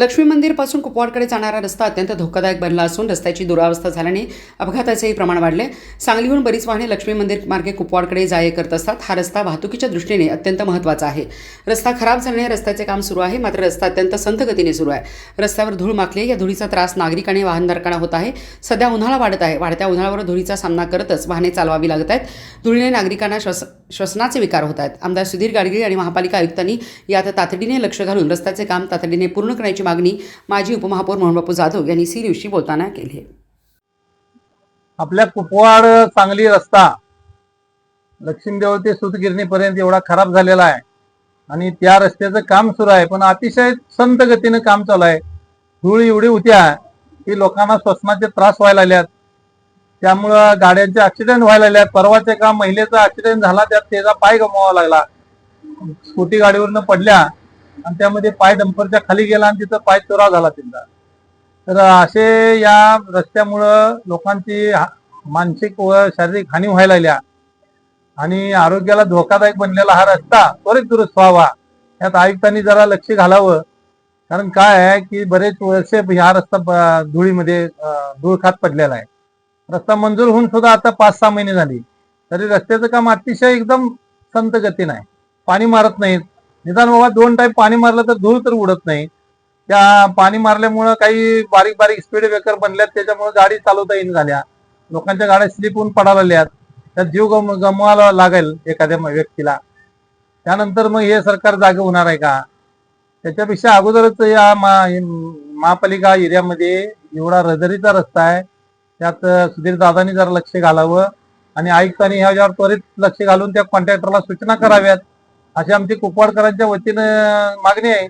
लक्ष्मी मंदिरपासून कुपवाडकडे जाणारा रस्ता अत्यंत धोकादायक बनला असून रस्त्याची दुरावस्था झाल्याने अपघाताचेही प्रमाण वाढले. सांगलीहून बरीच वाहने लक्ष्मी मंदिर मार्गे कुपवाडकडे जाय करत असतात. हा रस्ता वाहतुकीच्या दृष्टीने अत्यंत महत्त्वाचा आहे. रस्ता खराब झाल्याने रस्त्याचे काम सुरू आहे मात्र रस्ता अत्यंत संथ गतीने सुरू आहे. रस्त्यावर धूळ माकली या धुळीचा त्रास नागरिक आणि वाहनधारकांना होत आहे. सध्या उन्हाळा वाढत आहे. वाढत्या उन्हाळ्यावर धुळीचा सामना करतच वाहने चालवावी लागत आहेत. धुळीने नागरिकांना श्वास श्वसनाचे विकार होत आहेत. आमदार सुधीर गाडगिळ आणि महापालिका आयुक्तांनी यात तातडीने लक्ष घालून रस्त्याचे काम तातडीने पूर्ण करण्याची मागणी माजी उपमहापौर मोहनबापू जाधव यांनी सी न्यूजशी बोलताना केली आहे. आपल्या कुपवाड सांगली रस्ता लक्ष्मीदेव ते सुतगिरणीपर्यंत एवढा खराब झालेला आहे. आणि त्या रस्त्याचं काम सुरू आहे. पण अतिशय संत गतीनं काम चालू आहे. धूळ एवढी होत्या की लोकांना श्वसनाचे त्रास व्हायला लागल्यात. त्यामुळं गाड्यांचे ऍक्सिडेंट व्हायला लागले. परवाच्या एका महिलेचा ऍक्सिडेंट झाला त्यात त्याचा पाय गमवावा लागला. स्कूटी गाडीवरनं पडल्या आणि त्यामध्ये पाय डंपरच्या खाली गेला आणि तिथं पाय चोरा झाला त्यांचा तर असे या रस्त्यामुळं लोकांची हा- मानसिक व शारीरिक हानी व्हायला लागल्या. आणि आरोग्याला धोकादायक बनलेला हा रस्ता त्वरित दुरुस्त व्हावा यात आयुक्तांनी जरा लक्ष घालावं. कारण काय आहे की बरेच वर्ष हा रस्ता ब- धुळीमध्ये अं, धूळ खात पडलेला आहे. रस्ता मंजूर होऊन सुद्धा आता पाच सहा महिने झाली. तरी रस्त्याचं काम अतिशय एकदम संत गतीनं आहे. पाणी मारत नाहीत. निदान बाबा दोन टाईम पाणी मारलं तर धूळ तर उडत नाही. त्या पाणी मारल्यामुळं काही बारीक बारीक स्पीड ब्रेकर बनल्यात. त्याच्यामुळे गाडी चालवता येईन झाल्या. लोकांच्या गाड्या स्लिप होऊन पडायला लागल्यात त्यात जीव गम गमवायला लागेल एखाद्या व्यक्तीला. त्यानंतर मग हे सरकार जागे होणार आहे का? त्याच्यापेक्षा अगोदरच या महापालिका एरियामध्ये एवढा रजरीचा रस्ता आहे. त्यात सुधीर दादांनी जरा लक्ष घालावं आणि आयुक्तांनी ह्याच्यावर त्वरित लक्ष घालून त्या कॉन्ट्रॅक्टरला सूचना कराव्यात अशी आमची कुपवाडकरांच्या वतीनं मागणी आहे.